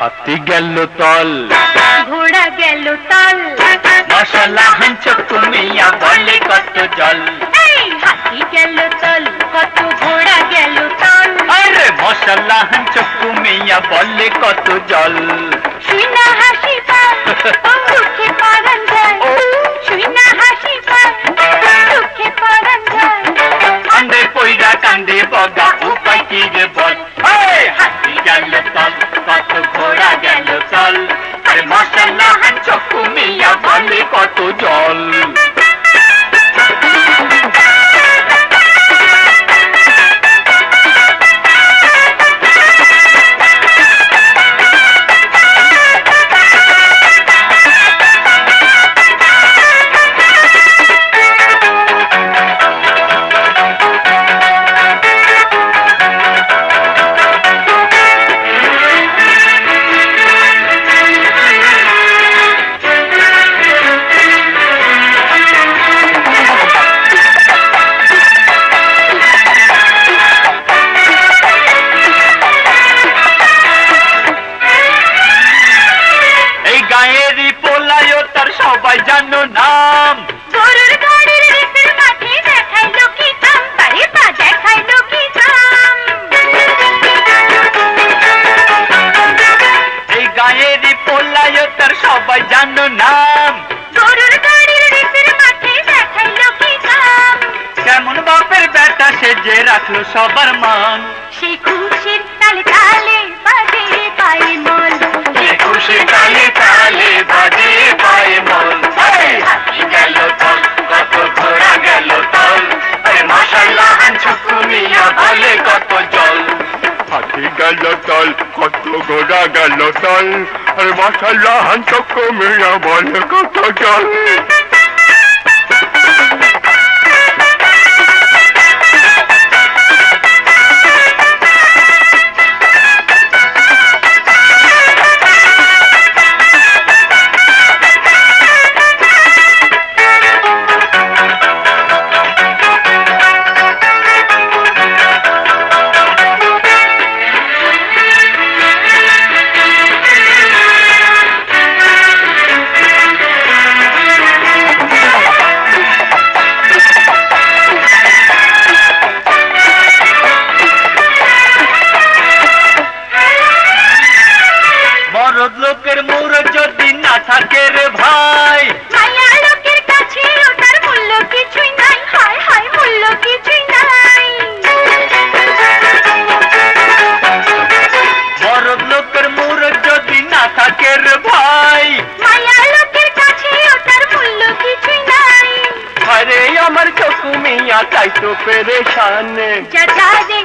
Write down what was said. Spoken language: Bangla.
হাতি গেল তল। ঘোড়া গেল তল। মশলা হাঁচ কুমিয়া বলে কত জল। হাতি গেল তল কত ঘোড়া গেল তল। আরে মশলা হাঁচ কুমিয়া বলে কত জল। শুই হাসি পায় রাখল সবার মান। সেই খুশির তালে তালে বাজে পায়ে মন। সে খুশি তালে তালে বাজে পায়ে হাতি গেল তল কত ঘোড়া গেল তল। আরে মাশাল্লাহ হানছুকু মিয়া বলে কত জল। হাতি গেল তল কত ঘোড়া গেল তল। আর মশাল্লা হাঞ্চক মিয়া বলে কত জল। चाचा तो परेशान। चाचा जी